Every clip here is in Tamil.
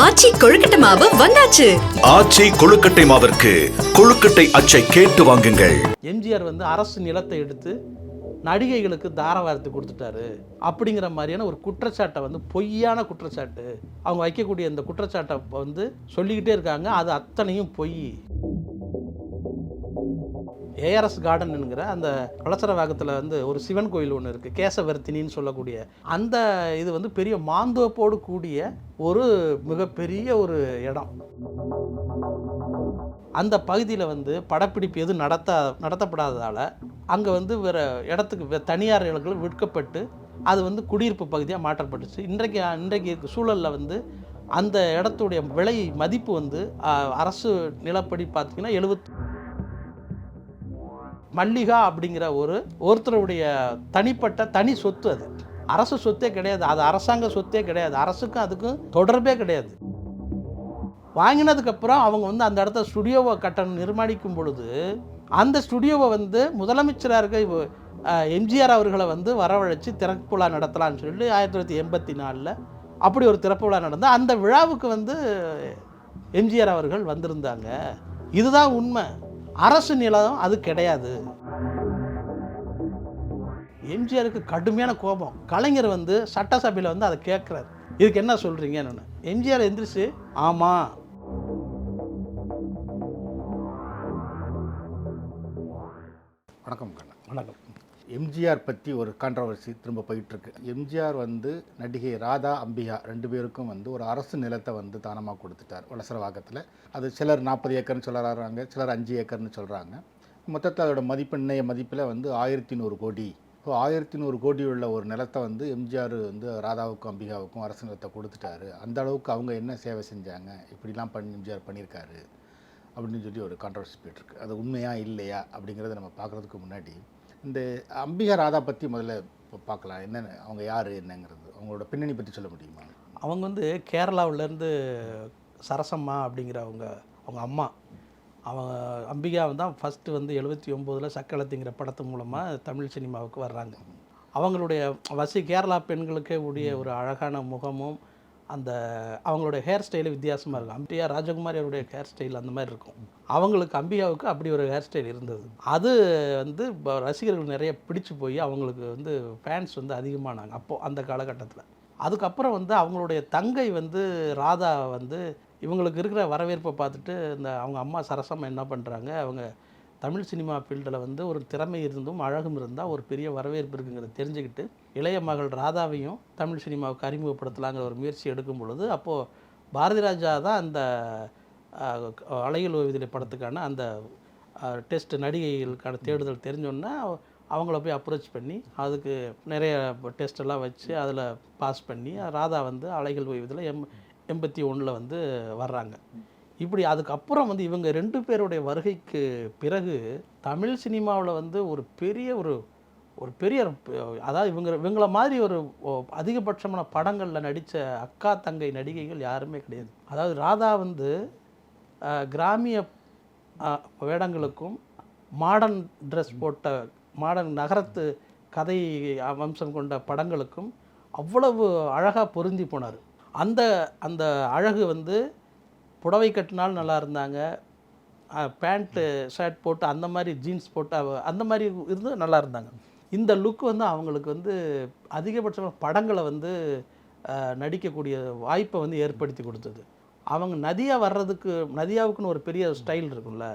ஆச்சி கொழுக்கட்டை மாவு வந்தாச்சு. ஆச்சி கொழுக்கட்டை மாவிற்கு கொழுக்கட்டை அச்சை கேட்டு வாங்குங்கள். எம்ஜிஆர் வந்து அரசு நிலத்தை எடுத்து நடிகைகளுக்கு தாரவாரத்து கொடுத்துட்டாரு. அப்படிங்கிற மாதிரியான ஒரு குற்றச்சாட்டை வந்து பொய்யான குற்றச்சாட்டு. அவங்க வைக்கக்கூடிய இந்த குற்றச்சாட்டை வந்து சொல்லிக்கிட்டே இருக்காங்க. அது அத்தனையும் பொய். ஏஆர்எஸ் கார்டனுங்கிற அந்த வளசரவாகத்தில் வந்து ஒரு சிவன் கோயில் ஒன்று இருக்குது கேசவர்த்தினின்னு சொல்லக்கூடிய அந்த இது வந்து பெரிய மாந்தோப்போடு கூடிய ஒரு மிகப்பெரிய ஒரு இடம். அந்த பகுதியில் வந்து படப்பிடிப்பு எதுவும் நடத்த நடத்தப்படாததால் அங்கே வந்து வேறு இடத்துக்கு தனியார் தனியார்களுக்கு விற்கப்பட்டு அது வந்து குடியிருப்பு பகுதியாக மாற்றப்பட்டுச்சு. இன்றைக்கு இன்றைக்கு சூழலில் வந்து அந்த இடத்துடைய விலை மதிப்பு வந்து அரசு நிலப்படி பார்த்தீங்கன்னா எழுபத் மல்லிகா அப்படிங்கிற ஒரு ஒருத்தருடைய தனிப்பட்ட தனி சொத்து அது. அரசு சொத்தே கிடையாது. அது அரசாங்க சொத்தே கிடையாது. அரசுக்கும் அதுக்கும் தொடர்பே கிடையாது. வாங்கினதுக்கப்புறம் அவங்க வந்து அந்த இடத்த ஸ்டுடியோவை கட்டணம் நிர்மாணிக்கும் பொழுது அந்த ஸ்டுடியோவை வந்து முதலமைச்சராக இருக்க எம்ஜிஆர் அவர்களை வந்து வரவழைச்சி திறப்பு விழா நடத்தலாம்னு சொல்லி ஆயிரத்தி தொள்ளாயிரத்தி எண்பத்தி நாலில் அப்படி ஒரு திறப்பு விழா நடந்து அந்த விழாவுக்கு வந்து எம்ஜிஆர் அவர்கள் வந்திருந்தாங்க. இதுதான் உண்மை. அரசு நிலம் அது கிடையாது. எம்ஜிஆருக்கு கடுமையான கோபம். கலைஞர் வந்து சட்டசபையில் வந்து அதை கேட்குறாரு. இதுக்கு என்ன சொல்கிறீங்கன்னு எம்ஜிஆர் எந்திரிச்சு ஆமாம் வணக்கம் கண்ணா. வணக்கம். எம்ஜிஆர் பற்றி ஒரு கான்ட்ரவர்சி திரும்ப போயிட்டுருக்கு. எம்ஜிஆர் வந்து நடிகை ராதா அம்பிகா ரெண்டு பேருக்கும் வந்து ஒரு அரசு நிலத்தை வந்து தானமாக கொடுத்துட்டார் வளசரவாக்கத்தில். அது சிலர் நாற்பது ஏக்கர்னு சொல்கிறாங்க சிலர் அஞ்சு ஏக்கர்னு சொல்கிறாங்க மொத்தத்தில் அதோட மதிப்பு இன்னைய மதிப்பில் வந்து ஆயிரத்தி நூறு கோடி. ஸோ ஆயிரத்தி நூறு கோடி உள்ள ஒரு நிலத்தை வந்து எம்ஜிஆர் வந்து ராதாவுக்கும் அம்பிகாவுக்கும் அரசு நிலத்தை கொடுத்துட்டாரு. அந்த அளவுக்கு அவங்க என்ன சேவை செஞ்சாங்க? இப்படிலாம் பண்ணி எம்ஜிஆர் பண்ணியிருக்காரு. அப்படின்னு சொல்லி ஒரு கான்ட்ரவர்சி போயிட்டுருக்கு. அது உண்மையா இல்லையா அப்படிங்கிறத நம்ம பார்க்குறதுக்கு முன்னாடி இந்த அம்பிகா ராதா பற்றி முதல்ல இப்போ பார்க்கலாம். என்னென்ன அவங்க யார் என்னங்கிறது. அவங்களோட பின்னணி பற்றி சொல்ல முடியுமா? அவங்க வந்து கேரளாவிலேருந்து சரசம்மா அப்படிங்கிறவங்க அவங்க அம்மா. அவங்க அம்பிகா தான் ஃபஸ்ட்டு வந்து எழுபத்தி ஒம்போதில் சக்களத்திங்கிற படத்து மூலமாக தமிழ் சினிமாவுக்கு வர்றாங்க. அவங்களுடைய வசி கேரளா பெண்களுக்கே உடைய ஒரு அழகான முகமும் அந்த அவங்களுடைய ஹேர் ஸ்டைலு வித்தியாசமாக இருக்கும். அம்பியா ராஜகுமாரி அவருடைய ஹேர் ஸ்டைல் அந்த மாதிரி இருக்கும். அவங்களுக்கு அம்பியாவுக்கு அப்படி ஒரு ஹேர் ஸ்டைல் இருந்தது. அது வந்து இப்போ ரசிகர்கள் நிறைய பிடிச்சு போய் அவங்களுக்கு வந்து ஃபேன்ஸ் வந்து அதிகமானாங்க அப்போது அந்த காலகட்டத்தில். அதுக்கப்புறம் வந்து அவங்களுடைய தங்கை வந்து ராதா வந்து இவங்களுக்கு இருக்கிற வரவேற்பை பார்த்துட்டு இந்த அவங்க அம்மா சரசம்மா என்ன பண்ணுறாங்க அவங்க தமிழ் சினிமா ஃபீல்டில் வந்து ஒரு திறமை இருந்தும் அழகும் இருந்தால் ஒரு பெரிய வரவேற்பு இருக்குங்கிறத தெரிஞ்சுக்கிட்டு இளைய மகள் ராதாவையும் தமிழ் சினிமாவுக்கு அறிமுகப்படுத்தலாங்கிற ஒரு முயற்சி எடுக்கும் பொழுது அப்போது பாரதி ராஜா தான் அந்த அழகில் ஓய்வதிலை படத்துக்கான அந்த டெஸ்ட் நடிகைகளுக்கான தேடுதல் தெரிஞ்சோன்னா அவங்கள போய் அப்ரோச் பண்ணி அதுக்கு நிறைய டெஸ்ட் எல்லாம் வச்சு அதில் பாஸ் பண்ணி ராதா வந்து அலைகள் ஓய்வதில் எம் எண்பத்தி ஒன்றில் வந்து வர்றாங்க. இப்படி அதுக்கப்புறம் வந்து இவங்க ரெண்டு பேருடைய வருகைக்கு பிறகு தமிழ் சினிமாவில் வந்து ஒரு பெரிய ஒரு ஒரு பெரிய அதாவது இவங்க இவங்கள மாதிரி ஒரு அதிகபட்சமான படங்களில் நடித்த அக்கா தங்கை நடிகைகள் யாருமே கிடையாது. அதாவது ராதா வந்து கிராமிய வேடங்களுக்கும் மாடர்ன் ட்ரெஸ் போட்ட மாடர்ன் நகரத்து கதை அம்சம் கொண்ட படங்களுக்கும் அவ்வளவு அழகாக பொருந்தி போனார். அந்த அந்த அழகு வந்து புடவை கட்டினாலும் நல்லா இருந்தாங்க. பேண்ட்டு ஷர்ட் போட்டு அந்த மாதிரி ஜீன்ஸ் போட்டு அந்த மாதிரி இருந்து நல்லா இருந்தாங்க. இந்த லுக் வந்து அவங்களுக்கு வந்து அதிகபட்சமாக படங்களை வந்து நடிக்கக்கூடிய வாய்ப்பை வந்து ஏற்படுத்தி கொடுத்தது. அவங்க நதியாக வர்றதுக்கு நதியாவுக்குன்னு ஒரு பெரிய ஸ்டைல் இருக்கும்ல.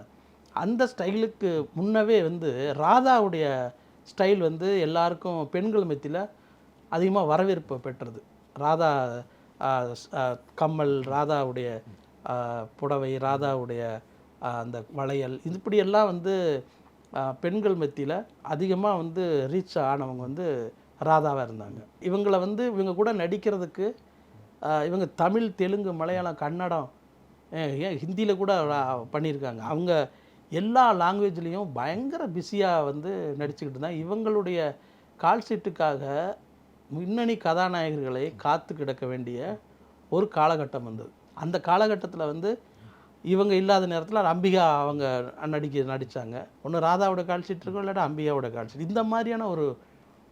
அந்த ஸ்டைலுக்கு முன்னவே வந்து ராதாவுடைய ஸ்டைல் வந்து எல்லாருக்கும் பெண்கள் மத்தியில் அதிகமாக வரவேற்பு பெற்றது. ராதா கம்மல் ராதாவுடைய புடவை ராதாவுடைய அந்த வளையல் இது இப்படியெல்லாம் வந்து பெண்கள் மத்தியில் அதிகமாக வந்து ரீச் ஆனவங்க வந்து ராதாவாக இருந்தாங்க. இவங்களை வந்து இவங்க கூட நடிக்கிறதுக்கு இவங்க தமிழ் தெலுங்கு மலையாளம் கன்னடம் ஏன் ஹிந்தியில் கூட பண்ணியிருக்காங்க. அவங்க எல்லா லாங்குவேஜ்லேயும் பயங்கர பிஸியாக வந்து நடிச்சுக்கிட்டு இருந்தாங்க. இவங்களுடைய கால் சீட்டுக்காக முன்னணி கதாநாயகர்களை காத்து கிடக்க வேண்டிய ஒரு காலகட்டம் வந்தது. அந்த காலகட்டத்தில் வந்து இவங்க இல்லாத நேரத்தில் அம்பிகா அவங்க நடிக்க நடித்தாங்க ஒன்று ராதாவோட கால் இருக்கும் இல்லாட்டி அம்பிகாவோட கால் இந்த மாதிரியான ஒரு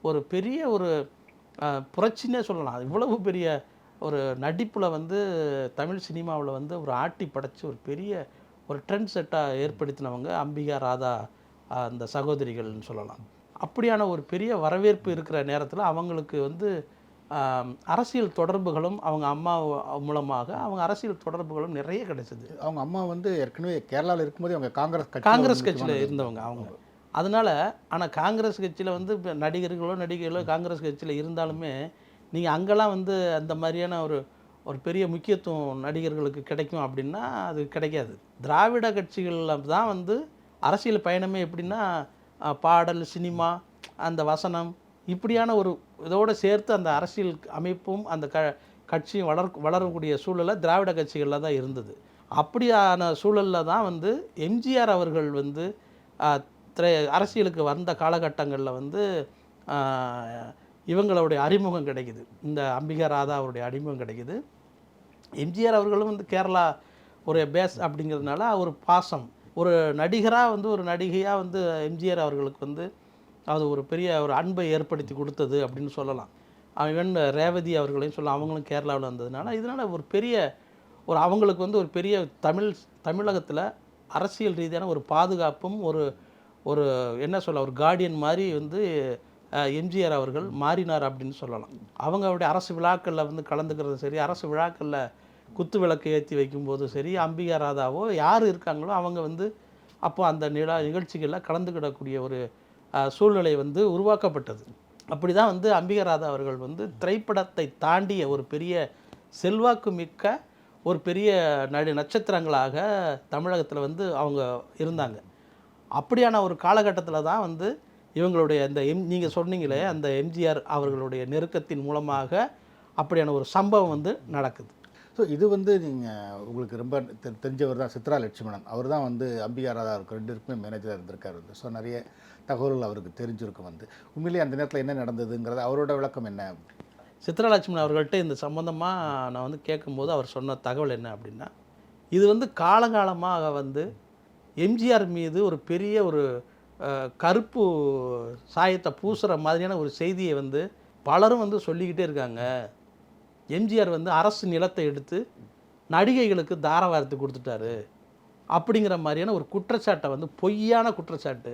ஒரு பெரிய ஒரு புரட்சினே சொல்லலாம். இவ்வளவு பெரிய ஒரு நடிப்பில் வந்து தமிழ் சினிமாவில் வந்து ஒரு ஆட்டி படைச்சி ஒரு பெரிய ஒரு ட்ரெண்ட் செட்டாக ஏற்படுத்தினவங்க அம்பிகா ராதா அந்த சகோதரிகள்னு சொல்லலாம். அப்படியான ஒரு பெரிய வரவேற்பு இருக்கிற நேரத்தில் அவங்களுக்கு வந்து அரசியல் தொடர்புகளும் அவங்க அம்மா மூலமாக அவங்க அரசியல் தொடர்புகளும் நிறைய கிடைச்சது. அவங்க அம்மா வந்து ஏற்கனவே கேரளாவில் இருக்கும்போதே அவங்க காங்கிரஸ் காங்கிரஸ் கட்சியில் இருந்தவங்க அவங்க. அதனால் ஆனால் காங்கிரஸ் கட்சியில் வந்து இப்ப நடிகர்களோ நடிகைகளோ காங்கிரஸ் கட்சியில் இருந்தாலுமே நீங்கள் அங்கெல்லாம் வந்து அந்த மாதிரியான ஒரு ஒரு பெரிய முக்கியத்துவம் நடிகர்களுக்கு கிடைக்கும் அப்படின்னா அது கிடைக்காது. திராவிட கட்சிகளில் தான் வந்து அரசியல் பயணமே எப்படின்னா பாடல் சினிமா அந்த வசனம் இப்படியான ஒரு இதோடு சேர்த்து அந்த அரசியல் அமைப்பும் அந்த க கட்சியும் வளர் வளரக்கூடிய சூழலை திராவிட கட்சிகளில் தான் இருந்தது. அப்படியான சூழலில் தான் வந்து எம்ஜிஆர் அவர்கள் வந்து திரை அரசியலுக்கு வந்த காலகட்டங்களில் வந்து இவங்களுடைய அறிமுகம் கிடைக்குது. இந்த அம்பிகா ராதா அவருடைய அறிமுகம் கிடைக்குது. எம்ஜிஆர் அவர்களும் வந்து கேரளா ஒரு பேஸ் அப்படிங்கிறதுனால ஒரு பாசம். ஒரு நடிகராக வந்து ஒரு நடிகையாக வந்து எம்ஜிஆர் அவர்களுக்கு வந்து அது ஒரு பெரிய ஒரு அன்பை ஏற்படுத்தி கொடுத்தது அப்படின்னு சொல்லலாம். அவன் ரேவதி அவர்களையும் சொல்லலாம். அவங்களும் கேரளாவில் வந்ததுனால இதனால் ஒரு பெரிய ஒரு அவங்களுக்கு வந்து ஒரு பெரிய தமிழ் தமிழகத்தில் அரசியல் ரீதியான ஒரு பாதுகாப்பும் ஒரு ஒரு என்ன சொல்ல ஒரு கார்டியன் மாதிரி வந்து எம்ஜிஆர் அவர்கள் மாறினார் அப்படின்னு சொல்லலாம். அவங்க அவருடைய அரசு விழாக்களில் வந்து கலந்துக்கிறது சரி அரசு விழாக்களில் குத்து விளக்கு ஏற்றி வைக்கும்போதும் சரி அம்பிகா ராதாவோ யார் இருக்காங்களோ அவங்க வந்து அப்போ அந்த நிலா நிகழ்ச்சிகளில் கலந்துக்கிடக்கூடிய ஒரு சூழ்நிலை வந்து உருவாக்கப்பட்டது. அப்படி தான் வந்து அம்பிகராதா அவர்கள் வந்து திரைப்படத்தை தாண்டிய ஒரு பெரிய செல்வாக்கு மிக்க ஒரு பெரிய நடு நட்சத்திரங்களாக தமிழகத்தில் வந்து அவங்க இருந்தாங்க. அப்படியான ஒரு காலகட்டத்தில் தான் வந்து இவங்களுடைய அந்த எம் நீங்கள் சொன்னீங்களே அந்த எம்ஜிஆர் அவர்களுடைய நெருக்கத்தின் மூலமாக அப்படியான ஒரு சம்பவம் வந்து நடக்குது. ஸோ இது வந்து நீங்கள் உங்களுக்கு ரொம்ப தெ- தெரிஞ்சவர் தான் சித்ரா லட்சுமணன். அவர் தான் வந்து அம்பிகா இருக்கும் அவருக்கு ரெண்டு மேனேஜராக இருந்திருக்கார். வந்து ஸோ நிறைய தகவல்கள் அவருக்கு தெரிஞ்சிருக்கும் வந்து. உண்மையிலேயே அந்த நேரத்தில் என்ன நடந்ததுங்கிறது அவரோட விளக்கம் என்ன? சித்ரா லட்சுமணன் அவர்கள்ட்ட இந்த சம்மந்தமாக நான் வந்து கேட்கும்போது அவர் சொன்ன தகவல் என்ன அப்படின்னா இது வந்து காலங்காலமாக வந்து எம்ஜிஆர் மீது ஒரு பெரிய ஒரு கருப்பு சாயத்தை பூசுகிற மாதிரியான ஒரு செய்தியை வந்து பலரும் வந்து சொல்லிக்கிட்டே இருக்காங்க. எம்ஜிஆர் வந்து அரசு நிலத்தை எடுத்து நடிகைகளுக்கு தாரவாரத்து கொடுத்துட்டாரு. அப்படிங்கிற மாதிரியான ஒரு குற்றச்சாட்டை வந்து பொய்யான குற்றச்சாட்டு.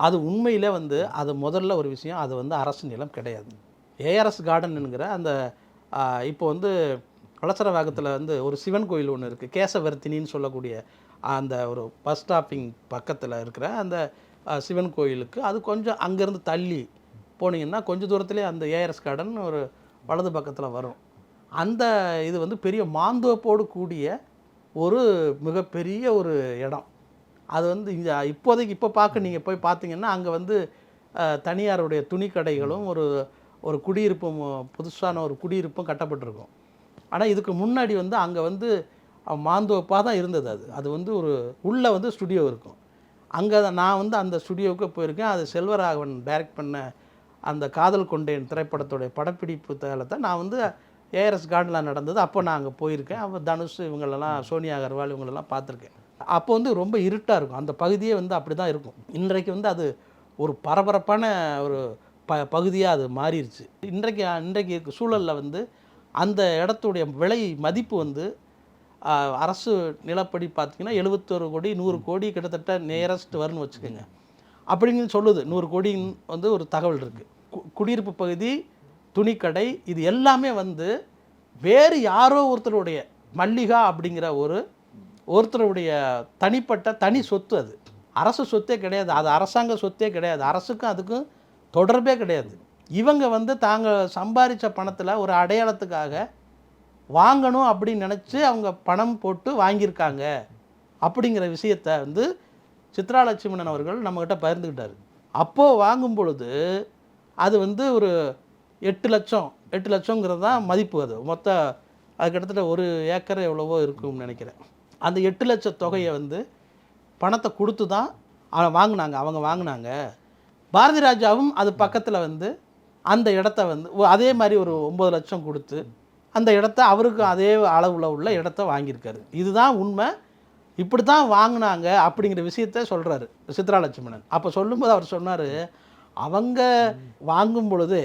அது உண்மையிலே வந்து அது முதல்ல ஒரு விஷயம் அது வந்து அரசு நிலம் கிடையாது. ஏஆர்எஸ் கார்டனுங்கிற அந்த இப்போ வந்து வளசரவாகத்தில் வந்து ஒரு சிவன் கோயில் ஒன்று இருக்குது கேசவர்த்தினின்னு சொல்லக்கூடிய அந்த ஒரு பஸ் ஸ்டாப்பிங் பக்கத்தில் இருக்கிற அந்த சிவன் கோயிலுக்கு அது கொஞ்சம் அங்கேருந்து தள்ளி போனீங்கன்னா கொஞ்சம் தூரத்துலேயே அந்த ஏஆர்எஸ் கார்டன் ஒரு வலது பக்கத்தில் வரும். அந்த இது வந்து பெரிய மாந்தோப்போடு கூடிய ஒரு மிகப்பெரிய ஒரு இடம். அது வந்து இந்த இப்போதைக்கு இப்போ பார்க்க நீங்கள் போய் பார்த்தீங்கன்னா அங்கே வந்து தனியாருடைய தனியாருடைய துணிக்கடைகளும் ஒரு ஒரு குடியிருப்பும் புதுசான ஒரு குடியிருப்பும் கட்டப்பட்டிருக்கும். ஆனால் இதுக்கு முன்னாடி வந்து அங்கே வந்து மாந்தோப்பாக தான் இருந்தது அது. அது வந்து ஒரு உள்ளே வந்து ஸ்டுடியோ இருக்கும். அங்கே நான் வந்து அந்த ஸ்டுடியோவுக்கு போயிருக்கேன். அது செல்வராகவன் டைரக்ட் பண்ண அந்த காதல் கொண்டேன் திரைப்படத்துடைய படப்பிடிப்பு தளத்தை நான் வந்து ஏஆர்எஸ் கார்டனில் நடந்தது. அப்போ நான் அங்கே போயிருக்கேன். அப்போ தனுஷ் இவங்களெல்லாம் சோனியா அகர்வால் இவங்களெல்லாம் பார்த்துருக்கேன். அப்போ வந்து ரொம்ப இருட்டாக இருக்கும். அந்த பகுதியே வந்து அப்படி தான் இருக்கும். இன்றைக்கு வந்து அது ஒரு பரபரப்பான ஒரு ப பகுதியாக அது மாறிடுச்சு இன்றைக்கு இன்றைக்கு சூழலில் வந்து அந்த இடத்துடைய விலை மதிப்பு வந்து அரசு நிலப்படி பார்த்தீங்கன்னா எழுபத்தொரு கோடி நூறு கோடி கிட்டத்தட்ட நியரஸ்ட் வரும்னு வச்சுக்கோங்க. அப்படிங்கன்னு சொல்லுது. நூறு கோடின்னு வந்து ஒரு தகவல் இருக்குது குடியிருப்பு பகுதி துணிக்கடை இது எல்லாமே வந்து வேறு யாரோ ஒருத்தருடைய மல்லிகா அப்படிங்கிற ஒரு ஒருத்தருடைய தனிப்பட்ட தனி சொத்து அது. அரசு சொத்தே கிடையாது. அது அரசாங்க சொத்தே கிடையாது. அரசுக்கும் அதுக்கும் தொடர்பே கிடையாது. இவங்க வந்து தாங்க சம்பாதிச்ச பணத்தில் ஒரு அடையாளத்துக்காக வாங்கணும் அப்படின்னு நினச்சி அவங்க பணம் போட்டு வாங்கியிருக்காங்க அப்படிங்கிற விஷயத்த வந்து சித்ரா லட்சுமணன் அவர்கள் நம்மக்கிட்ட பகிர்ந்துக்கிட்டார். அப்போது வாங்கும் பொழுது அது வந்து ஒரு எட்டு லட்சம் எட்டு லட்சங்கிறது தான் மதிப்பு அது. மொத்த அது கிட்டத்தட்ட ஒரு ஏக்கர் எவ்வளவோ இருக்கும்னு நினைக்கிறேன். அந்த எட்டு லட்ச தொகையை வந்து பணத்தை கொடுத்து தான் அவன் வாங்கினாங்க அவங்க வாங்கினாங்க. பாரதி ராஜாவும் அது பக்கத்தில் வந்து அந்த இடத்த வந்து அதே மாதிரி ஒரு ஒம்பது லட்சம் கொடுத்து அந்த இடத்த அவருக்கு அதே அளவில் உள்ள இடத்த வாங்கியிருக்காரு. இதுதான் உண்மை. இப்படி தான் வாங்கினாங்க அப்படிங்கிற விஷயத்த சொல்கிறாரு சித்ராலட்சுமணன் அப்போ சொல்லும்போது அவர் சொன்னார் அவங்க வாங்கும் பொழுது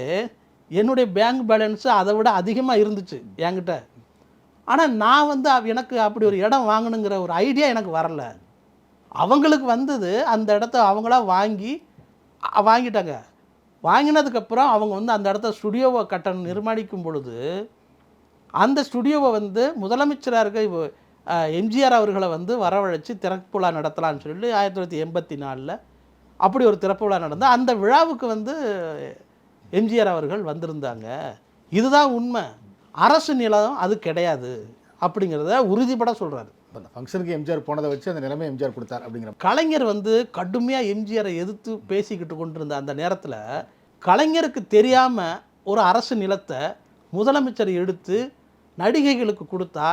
என்னுடைய பேங்க் பேலன்ஸு அதை விட அதிகமாக இருந்துச்சு என்கிட்ட. ஆனால் நான் வந்து எனக்கு அப்படி ஒரு இடம் வாங்கணுங்கிற ஒரு ஐடியா எனக்கு வரல. அவங்களுக்கு வந்தது அந்த இடத்த அவங்களா வாங்கி வாங்கிட்டாங்க. வாங்கினதுக்கப்புறம் அவங்க வந்து அந்த இடத்த ஸ்டுடியோவை கட்டணம் நிர்மாணிக்கும் பொழுது அந்த ஸ்டுடியோவை வந்து முதலமைச்சராக இருக்க எம்ஜிஆர் அவர்களை வந்து வரவழைச்சி திறப்புலா நடத்தலான்னு நடத்தலாம்னு சொல்லி ஆயிரத்தி தொள்ளாயிரத்தி எண்பத்தி நாலில் அப்படி ஒரு திறப்பு விழா நடந்து அந்த விழாவுக்கு வந்து எம்ஜிஆர் அவர்கள் வந்திருந்தாங்க. இதுதான் உண்மை. அரசு நிலம் அது கிடையாது அப்படிங்கிறத உறுதிப்பட சொல்கிறாரு அந்த ஃபங்க்ஷனுக்கு எம்ஜிஆர் போனதை வச்சு அந்த நிலைமை எம்ஜிஆர் கொடுத்தார் அப்படிங்கிற கலைஞர் வந்து கடுமையாக எம்ஜிஆரை எதிர்த்து பேசிக்கிட்டு கொண்டிருந்த அந்த நேரத்தில் கலைஞருக்கு தெரியாமல் ஒரு அரசு நிலத்தை முதலமைச்சர் எடுத்து நடிகைகளுக்கு கொடுத்தா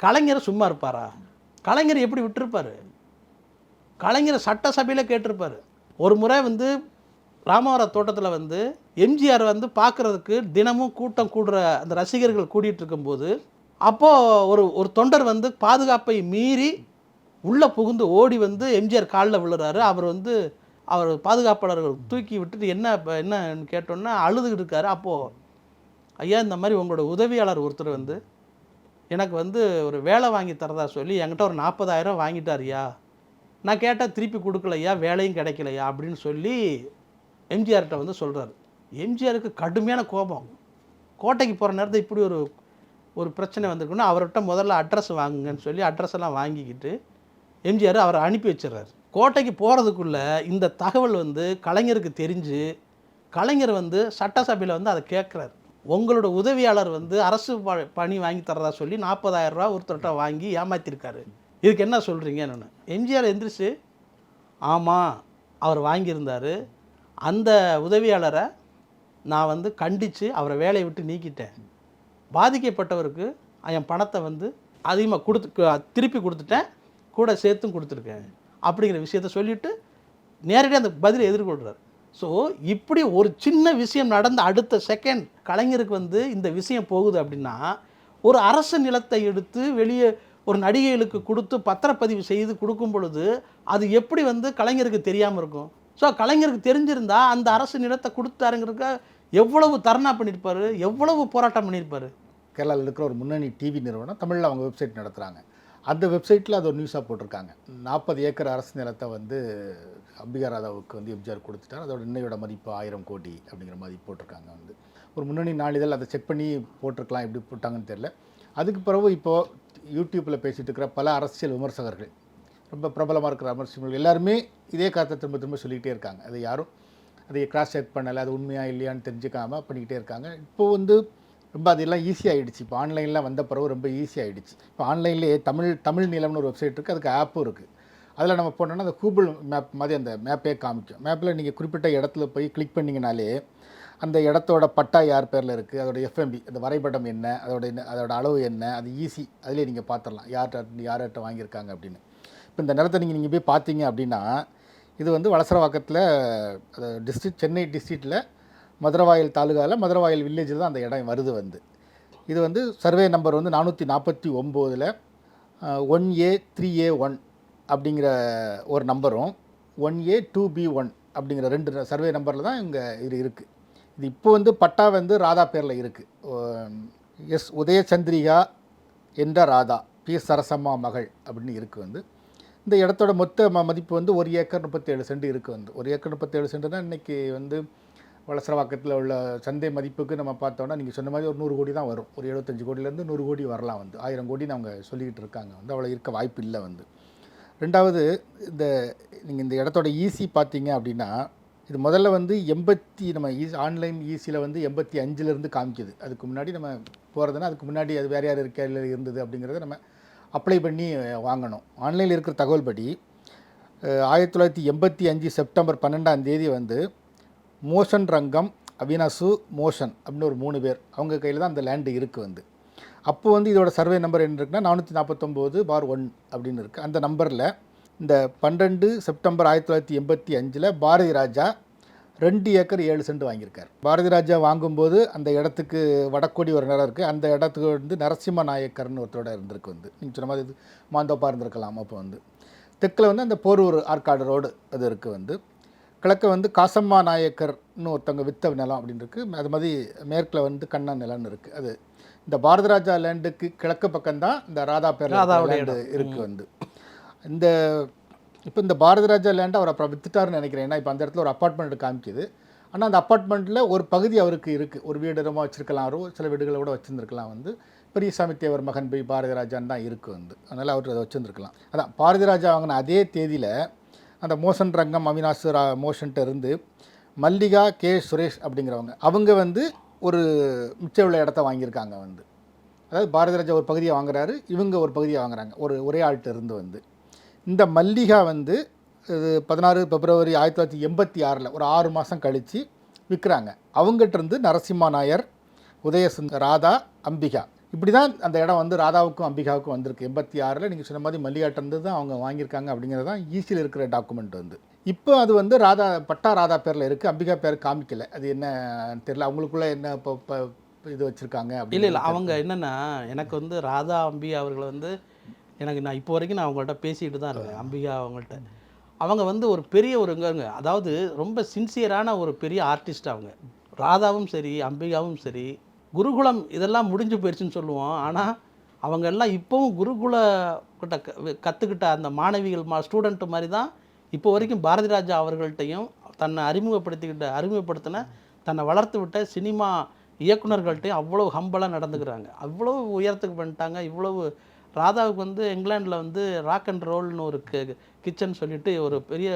கலைஞர் சும்மா இருப்பாரா? கலைஞர் எப்படி விட்டிருப்பாரு? கலைஞர் சட்டசபையில் கேட்டிருப்பாரு. ஒரு முறை வந்து ராமவர தோட்டத்தில் வந்து எம்ஜிஆர் வந்து பார்க்குறதுக்கு தினமும் கூட்டம் கூடுற அந்த ரசிகர்கள் கூடிட்டு இருக்கும்போது அப்போது ஒரு ஒரு தொண்டர் வந்து பாதுகாப்பை மீறி உள்ளே புகுந்து ஓடி வந்து எம்ஜிஆர் காலில் விழுறாரு. அவர் வந்து அவர் பாதுகாப்பாளர்கள் தூக்கி விட்டுட்டு என்ன இப்போ என்னன்னு கேட்டோன்னா அழுதுகிட்டு இருக்காரு. அப்போது ஐயா இந்த மாதிரி உங்களோட உதவியாளர் ஒருத்தர் வந்து எனக்கு வந்து ஒரு வேலை வாங்கி தரதா சொல்லி என்கிட்ட ஒரு நாற்பதாயிரம் வாங்கிட்டாருயா நான் கேட்டால் திருப்பி கொடுக்கலையா? வேலையும் கிடைக்கலையா? அப்படின்னு சொல்லி எம்ஜிஆர்கிட்ட வந்து சொல்கிறாரு எம்ஜிஆருக்கு கடுமையான கோபம். கோட்டைக்கு போகிற நேரத்தில் இப்படி ஒரு ஒரு பிரச்சனை வந்திருக்குன்னா அவர்கிட்ட முதல்ல அட்ரஸ் வாங்குங்கன்னு சொல்லி அட்ரஸ் எல்லாம் வாங்கிக்கிட்டு எம்ஜிஆர் அவரை அனுப்பி வச்சிடுறாரு. கோட்டைக்கு போகிறதுக்குள்ளே இந்த தகவல் வந்து கலைஞருக்கு தெரிஞ்சு கலைஞர் வந்து சட்டசபையில் வந்து அதை கேட்குறாரு. உங்களோட உதவியாளர் வந்து அரசு ப- பணி வாங்கி தரதா சொல்லி 40000 ரூபா ஒருத்தர்கிட்ட வாங்கி ஏமாத்திருக்காரு. இதுக்கு என்ன சொல்கிறீங்க நான்? எம்ஜிஆர் எந்திரிச்சு ஆமாம் அவர் வாங்கியிருந்தார். அந்த உதவியாளரை நான் வந்து கண்டித்து அவரை வேலையை விட்டு நீக்கிட்டேன். பாதிக்கப்பட்டவருக்கு என் பணத்தை வந்து அதிகமாக கொடுத்து திருப்பி கொடுத்துட்டேன். கூட சேர்த்தும் கொடுத்துருக்கேன். அப்படிங்கிற விஷயத்த சொல்லிவிட்டு நேரடியாக அந்த பதிலை எதிர்கொள்கிறார் ஸோ இப்படி ஒரு சின்ன விஷயம் நடந்த அடுத்த செகண்ட் கலைஞருக்கு வந்து இந்த விஷயம் போகுது அப்படின்னா ஒரு அரசு நிலத்தை எடுத்து வெளியே ஒரு நடிகைகளுக்கு கொடுத்து பத்திரப்பதிவு செய்து கொடுக்கும் பொழுது அது எப்படி வந்து கலைஞருக்கு தெரியாமல் இருக்கும்? ஸோ கலைஞருக்கு தெரிஞ்சிருந்தால் அந்த அரசு நிலத்தை கொடுத்தாருங்கிறக்க எவ்வளவு தர்ணா பண்ணியிருப்பாரு எவ்வளவு போராட்டம் பண்ணியிருப்பாரு கேரளாவில் இருக்கிற ஒரு முன்னணி டிவி நிறுவனம் தமிழில் அவங்க வெப்சைட் நடத்துகிறாங்க அந்த வெப்சைட்டில் அது ஒரு நியூஸாக போட்டிருக்காங்க. நாற்பது ஏக்கர் அரசு நிலத்தை வந்து அம்பிகா ராதாவுக்கு வந்து எம்ஜிஆர் கொடுத்துட்டார். அதோட இன்னையோட மதிப்பு ஆயிரம் கோடி அப்படிங்கிற மாதிரி போட்டிருக்காங்க வந்து. ஒரு முன்னணி நாளிதழ் அதை செக் பண்ணி போட்டிருக்கலாம் எப்படி போட்டாங்கன்னு தெரியல. அதுக்கு பிறகு இப்போது யூடியூப்பில் பேசிகிட்டு இருக்கிற பல அரசியல் விமர்சகர்கள் ரொம்ப பிரபலமாக இருக்கிற விமர்சகர்கள் எல்லாருமே இதே கருத்தை திரும்ப திரும்ப சொல்லிக்கிட்டே இருக்காங்க. அது யாரும் அதை கிராஸ் செக் பண்ணலை அது உண்மையாக இல்லையான்னு தெரிஞ்சுக்காமல் பண்ணிக்கிட்டே இருக்காங்க. இப்போது வந்து ரொம்ப அதெல்லாம் ஈஸி இப்போ ஆன்லைனில் வந்த பிறகு ரொம்ப ஈஸி இப்போ ஆன்லைன்லேயே தமிழ் தமிழ் நிலம்னு ஒரு வெப்சைட் இருக்குது அதுக்கு ஆப்பும் இருக்குது அதில் நம்ம போனோம்னா அந்த கூகுள் மேப் மாதிரி அந்த மேப்பே காமிக்கும். மேப்பில் நீங்கள் குறிப்பிட்ட இடத்துல போய் கிளிக் பண்ணிங்கனாலே அந்த இடத்தோட பட்டா யார் பேரில் இருக்குது அதோடய எஃப்எம்பி அந்த வரைபடம் என்ன? அதோட என்ன அதோட அளவு என்ன? அது ஈஸி அதிலே நீங்கள் பார்த்துடலாம் யார்கிட்ட யார்கிட்ட வாங்கியிருக்காங்க அப்படின்னு. இப்போ இந்த நிலத்தை நீங்கள் நீங்கள் போய் பார்த்தீங்க அப்படின்னா இது வந்து வளசரவாக்கத்தில் டிஸ்ட்ரிக் சென்னை டிஸ்ட்ரிக்டில் மதுரவாயல் தாலுகாவில் மதுரவாயல் வில்லேஜில் தான் அந்த இடம் வருது வந்து. இது வந்து சர்வே நம்பர் வந்து நானூற்றி நாற்பத்தி ஒம்போதில் one A three A one அப்படிங்கிற ஒரு நம்பரும் one A two B one அப்படிங்கிற ரெண்டு சர்வே நம்பரில் தான் இங்கே இது இருக்குது இது இப்போ வந்து பட்டா வந்து ராதா பேரில் இருக்குது எஸ் உதயச்சந்திரிகா என்ற ராதா பி சரசம்மா மகள் அப்படின்னு இருக்குது வந்து. இந்த இடத்தோட மொத்த ம மதிப்பு வந்து ஒரு ஏக்கர் முப்பத்தேழு சென்ட் இருக்குது வந்து. ஒரு ஏக்கர் முப்பத்தேழு சென்ட் தான் இன்றைக்கி வந்து வளசரவாக்கத்தில் உள்ள சந்தை மதிப்புக்கு நம்ம பார்த்தோன்னா நீங்கள் சொன்ன மாதிரி ஒரு நூறு கோடி தான் வரும். ஒரு எழுபத்தஞ்சு கோடியிலேருந்து நூறு கோடி வரலாம் வந்து. ஆயிரம் கோடின்னு அவங்க சொல்லிக்கிட்டு இருக்காங்க வந்து. அவ்வளோ இருக்க வாய்ப்பு இல்லை வந்து. ரெண்டாவது இந்த நீங்கள் இந்த இடத்தோட ஈஸி பார்த்தீங்க அப்படின்னா இது முதல்ல வந்து எண்பத்தி நம்ம ஈஸ் ஆன்லைன் ஈஸியில் வந்து எண்பத்தி அஞ்சுலேருந்து காமிக்குது. அதுக்கு முன்னாடி நம்ம போகிறதுனா அதுக்கு முன்னாடி அது வேறு யார் இருக்கையில் இருந்தது அப்படிங்கிறத நம்ம அப்ளை பண்ணி வாங்கணும். ஆன்லைனில் இருக்கிற தகவல் படி ஆயிரத்தி தொள்ளாயிரத்தி எண்பத்தி அஞ்சு செப்டம்பர் பன்னெண்டாம் தேதி வந்து மோஷன் ரங்கம் அவினாசு மோஷன் அப்படின்னு ஒரு மூணு பேர் அவங்க கையில் தான் அந்த லேண்டு இருக்குது வந்து. அப்போது வந்து இதோட சர்வே நம்பர் என்ன இருக்குன்னா நானூற்றி நாற்பத்தொம்போது பார் ஒன் அப்படின்னு இருக்குது அந்த நம்பரில் இந்த பன்னெண்டு செப்டம்பர் ஆயிரத்தி தொள்ளாயிரத்தி எண்பத்தி அஞ்சில் பாரதி ராஜா ரெண்டு ஏக்கர் ஏழு சென்ட் வாங்கியிருக்கார். பாரதி ராஜா வாங்கும்போது அந்த இடத்துக்கு வடக்கோடி ஒரு நிலம் இருக்குது அந்த இடத்துக்கு வந்து நரசிம்ம நாயக்கர்னு ஒருத்தரோட இருந்திருக்கு வந்து. நீங்கள் சொன்ன மாதிரி இது மாந்தோப்பாக இருந்திருக்கலாம் அப்போ வந்து. தெற்கில் வந்து அந்த போரூர் ஆற்காடு ரோடு அது இருக்குது வந்து. கிழக்க வந்து காசம்மா நாயக்கர்னு ஒருத்தவங்க வித்த நிலம் அப்படின்னு இருக்குது அது மாதிரி மேற்கில் வந்து கண்ணா நிலம்னு இருக்குது அது இந்த பாரதராஜா லேண்டுக்கு கிழக்கு பக்கம்தான் இந்த ராதா பேர் இருக்குது வந்து. இந்த இப்போ இந்த பாரதராஜா லேண்டை அவர் அப்புறம் வித்துட்டாருன்னு நினைக்கிறேன். ஏன்னா இப்போ அந்த இடத்துல ஒரு அப்பார்ட்மெண்ட் காமிக்குது. ஆனால் அந்த அப்பார்ட்மெண்ட்டில் ஒரு பகுதி அவருக்கு இருக்குது ஒரு வீடு இடமா வச்சுருக்கலாம். அவரு சில வீடுகளை கூட வச்சுருந்துருக்கலாம் வந்து. பெரியசாமி தேவர் மகன் போய் பாரதிராஜான்னு தான் இருக்குது வந்து. அதனால் அவர் அதை வச்சுருந்துருக்கலாம். அதான் பாரதிராஜா வாங்கின அதே தேதியில் அந்த மோசன் ரங்கம் அவினாஷ் ரா மோஷன்ட்ட இருந்து மல்லிகா கே. சுரேஷ் அப்படிங்கிறவங்க அவங்க வந்து ஒரு மிச்ச உள்ள இடத்த வாங்கியிருக்காங்க வந்து. அதாவது பாரதிராஜா ஒரு பகுதியை வாங்குறாரு. இவங்க ஒரு பகுதியை வாங்குறாங்க. ஒரு ஒரே ஆள்கிட்ட இருந்து வந்து. இந்த மல்லிகா வந்து இது பதினாறு பிப்ரவரி ஆயிரத்தி தொள்ளாயிரத்தி எண்பத்தி ஆறில் ஒரு ஆறு மாதம் கழித்து விற்கிறாங்க அவங்ககிட்ட இருந்து நரசிம்மா நாயர் உதயசுந்த ராதா அம்பிகா. இப்படி தான் அந்த இடம் வந்து ராதாவுக்கும் அம்பிகாவுக்கும் வந்திருக்கு. எண்பத்தி ஆறில் நீங்கள் சொன்ன மாதிரி மல்லிகாட்ட இருந்து தான் அவங்க வாங்கியிருக்காங்க அப்படிங்கிறது தான் ஈஸியில் இருக்கிற டாக்குமெண்ட் வந்து. இப்போ அது வந்து ராதா பட்டா ராதா பேரில் இருக்குது அம்பிகா பேர் காமிக்கல. அது என்ன தெரியல. அவங்களுக்குள்ள என்ன இப்போ இது வச்சுருக்காங்க இல்லை அப்படி இல்லை அவங்க என்னென்னா எனக்கு வந்து ராதா அம்பிகா அவர்களை வந்து எனக்கு நான் இப்போ வரைக்கும் நான் அவங்கள்ட்ட பேசிக்கிட்டு தான் இருக்கேன் அம்பிகா அவங்கள்ட்ட. அவங்க வந்து ஒரு பெரிய ஒரு இங்க அதாவது ரொம்ப சின்சியரான ஒரு பெரிய ஆர்டிஸ்ட் அவங்க. ராதாவும் சரி அம்பிகாவும் சரி குருகுலம் இதெல்லாம் முடிஞ்சு போயிடுச்சுன்னு சொல்லுவோம். ஆனால் அவங்க எல்லாம் இப்போவும் குருகுல கிட்ட க- கற்றுக்கிட்ட அந்த மாணவிகள் மா ஸ்டூடெண்ட் மாதிரி தான் இப்போ வரைக்கும் பாரதி ராஜா அவர்கள்ட்டையும் தன்னை அறிமுகப்படுத்திக்கிட்ட அறிமுகப்படுத்தின தன்னை வளர்த்து விட்ட சினிமா இயக்குநர்கள்ட்டையும் அவ்வளோ ஹம்பலாக நடந்துக்கிறாங்க. அவ்வளோ உயரத்துக்கு பண்ணிட்டாங்க இவ்வளவு ராதாவுக்கு வந்து இங்கிலாண்டில் வந்து ராக் அண்ட் ரோல்னு ஒரு கிச்சன் சொல்லிட்டு ஒரு பெரிய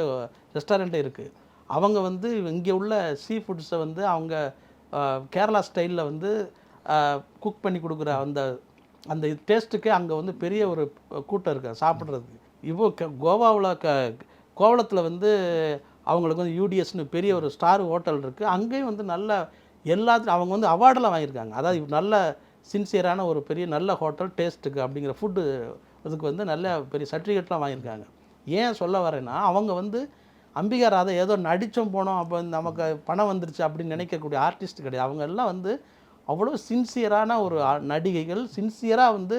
ரெஸ்டாரண்ட்டே இருக்குது அவங்க வந்து இங்கே உள்ள சீ ஃபுட்ஸை வந்து அவங்க கேரளா ஸ்டைலில் வந்து குக் பண்ணி கொடுக்குற அந்த அந்த டேஸ்ட்டுக்கே அங்கே வந்து பெரிய ஒரு கூட்டம் இருக்குது சாப்பிட்றதுக்கு. இப்போ கோவாவில் க கோவளத்தில் வந்து அவங்களுக்கு வந்து யூடிஎஸ்னு பெரிய ஒரு ஸ்டார் ஹோட்டல் இருக்குது அங்கேயும் வந்து நல்ல எல்லாத்துலையும் அவங்க வந்து அவார்டெல்லாம் வாங்கியிருக்காங்க. அதாவது நல்ல சின்சியரான ஒரு பெரிய நல்ல ஹோட்டல் டேஸ்ட்டுக்கு அப்படிங்கிற ஃபுட்டு இதுக்கு வந்து நல்ல பெரிய சர்டிஃபிகேட்லாம் வாங்கியிருக்காங்க. ஏன் சொல்ல வரேன்னா அவங்க வந்து அம்பிகா ராதா ஏதோ நடித்தோம் போனோம் அப்போ நமக்கு பணம் வந்துருச்சு அப்படின்னு நினைக்கக்கூடிய ஆர்டிஸ்ட் கிடையாது. அவங்க எல்லாம் வந்து அவ்வளோ சின்சியரான ஒரு நடிகைகள் சின்சியராக வந்து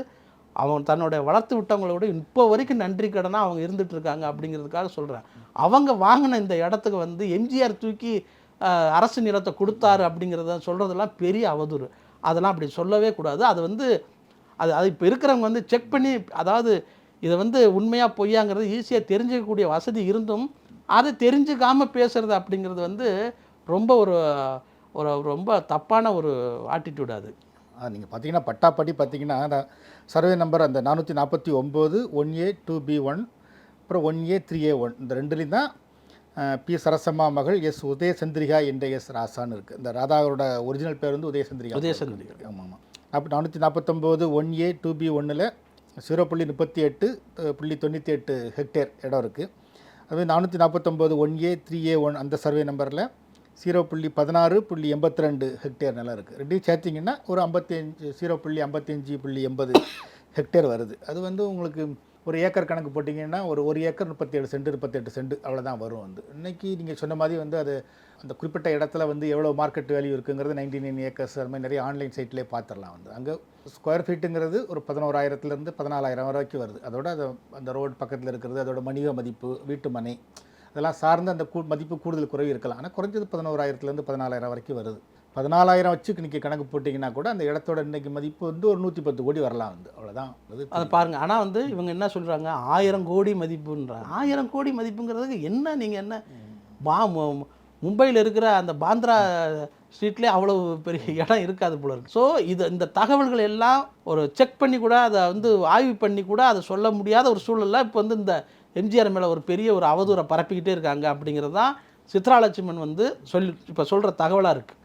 அவங்க தன்னுடைய வளர்த்து விட்டவங்கள இப்போ வரைக்கும் நன்றி கடனாக அவங்க இருந்துட்டு இருக்காங்க அப்படிங்கிறதுக்காக சொல்கிறேன் அவங்க வாங்கின இந்த இடத்துக்கு வந்து எம்ஜிஆர் தூக்கி அரசு நிலத்தை கொடுத்தாரு அப்படிங்கிறத சொல்கிறதெல்லாம் பெரிய அவதூறு. அதெல்லாம் அப்படி சொல்லவே கூடாது. அது வந்து அது அது இப்போ இருக்கிறவங்க வந்து செக் பண்ணி அதாவது இதை வந்து உண்மையாக பொய்யாங்கிறது ஈஸியாக தெரிஞ்சுக்கக்கூடிய வசதி இருந்தும் அதை தெரிஞ்சுக்காமல் பேசுகிறது அப்படிங்கிறது வந்து ரொம்ப ஒரு ஒரு ரொம்ப தப்பான ஒரு ஆட்டிடியூட் அது. நீங்கள் பார்த்தீங்கன்னா பட்டாப்படி பார்த்தீங்கன்னா சர்வே நம்பர் அந்த நானூற்றி நாற்பத்தி ஒம்பது one A two B one அப்புறம் one A three A one இந்த ரெண்டுலேயும் தான் பி. சரசம்மா மகள் எஸ். உதயசந்திரிகா என்ற எஸ். ராசான்னு இருக்குது இந்த ராதாவோட ஒரிஜினல் பேர் வந்து உதயசந்திரிகா உதயசந்திரிகா. ஆமாம் ஆமாம் அப்போ நானூற்றி நாற்பத்தொம்போது ஒன் ஏ டூ பி ஒன்றில் ஜீரோ புள்ளி முப்பத்தி எட்டு புள்ளி தொண்ணூற்றி எட்டு ஹெக்டேர் இடம் இருக்குது அதுவே நானூற்றி நாற்பத்தொம்போது one A three A one அந்த சர்வே நம்பரில் ஜீரோ புள்ளி பதினாறு புள்ளி எண்பத்தி ரெண்டு ஹெக்டேர் நிலம் இருக்குது ரெண்டையும் சேர்த்திங்கன்னா ஒரு ஐம்பத்தஞ்சு ஜீரோ புள்ளி ஐம்பத்தஞ்சு புள்ளி எண்பது ஹெக்டேர் வருது. அது வந்து உங்களுக்கு ஒரு ஏக்கர் கணக்கு போட்டிங்கன்னா ஒரு ஒரு ஏக்கர் முப்பத்தேழு சென்ட் முப்பத்தெட்டு சென்ட் அவ்வளோதான் வரும் வந்து. இன்னைக்கு நீங்கள் சொன்ன மாதிரி வந்து அது அந்த குறிப்பிட்ட இடத்துல வந்து எவ்வளோ மார்க்கெட் வேல்யூ இருக்குங்கிறது நைன்டி நைன் ஏக்கர்ஸ் அது மாதிரி நிறைய ஆன்லைன் சைட்லேயே பார்த்துடலாம் வந்து. அங்கே ஸ்கொயர் ஃபீட்டுங்கிறது ஒரு பதினோராயிரத்துலேருந்து பதினாலாயிரம் வரைக்கும் வருது. அதோட அது அந்த ரோடு பக்கத்தில் இருக்கிறது அதோட வணிக மதிப்பு வீட்டு மனை அதெல்லாம் சார்ந்து அந்த கூ மதிப்பு கூடுதல் குறைவு இருக்கலாம். ஆனால் குறைஞ்சது பதினோராயிரத்துலேருந்து பதினாலாயிரம் வரைக்கும் வருது. பதினாலாயிரம் வச்சு இன்றைக்கி கணக்கு போட்டிங்கன்னா கூட அந்த இடத்தோட இன்னைக்கு மதிப்பு வந்து ஒரு நூற்றி பத்து கோடி வரலாம் வந்து. அவ்வளோதான் அது அதை பாருங்கள் ஆனால் வந்து இவங்க என்ன சொல்கிறாங்க ஆயிரம் கோடி மதிப்புன்றாங்க ஆயிரம் கோடி மதிப்புங்கிறதுக்கு என்ன நீங்கள் என்ன பா மும்பையில் இருக்கிற அந்த பாந்திரா ஸ்ட்ரீட்லேயே அவ்வளோ பெரிய இடம் இருக்காது போல இருக்கு. ஸோ இது இந்த தகவல்கள் எல்லாம் ஒரு செக் பண்ணி கூட அதை வந்து ஆய்வு பண்ணி கூட அதை சொல்ல முடியாத ஒரு சூழல்ல இப்போ வந்து இந்த எம்ஜிஆர் மேலே ஒரு பெரிய ஒரு அவதூறை பரப்பிக்கிட்டே இருக்காங்க அப்படிங்கிறது தான் சித்ரா லட்சுமணன் வந்து சொல்லி இப்போ சொல்கிற தகவலாக இருக்குது